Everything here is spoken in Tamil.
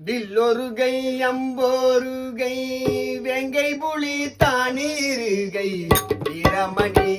வில்லொருகை அம்போருகை வெங்கை புலி தானீருகை வீரமணி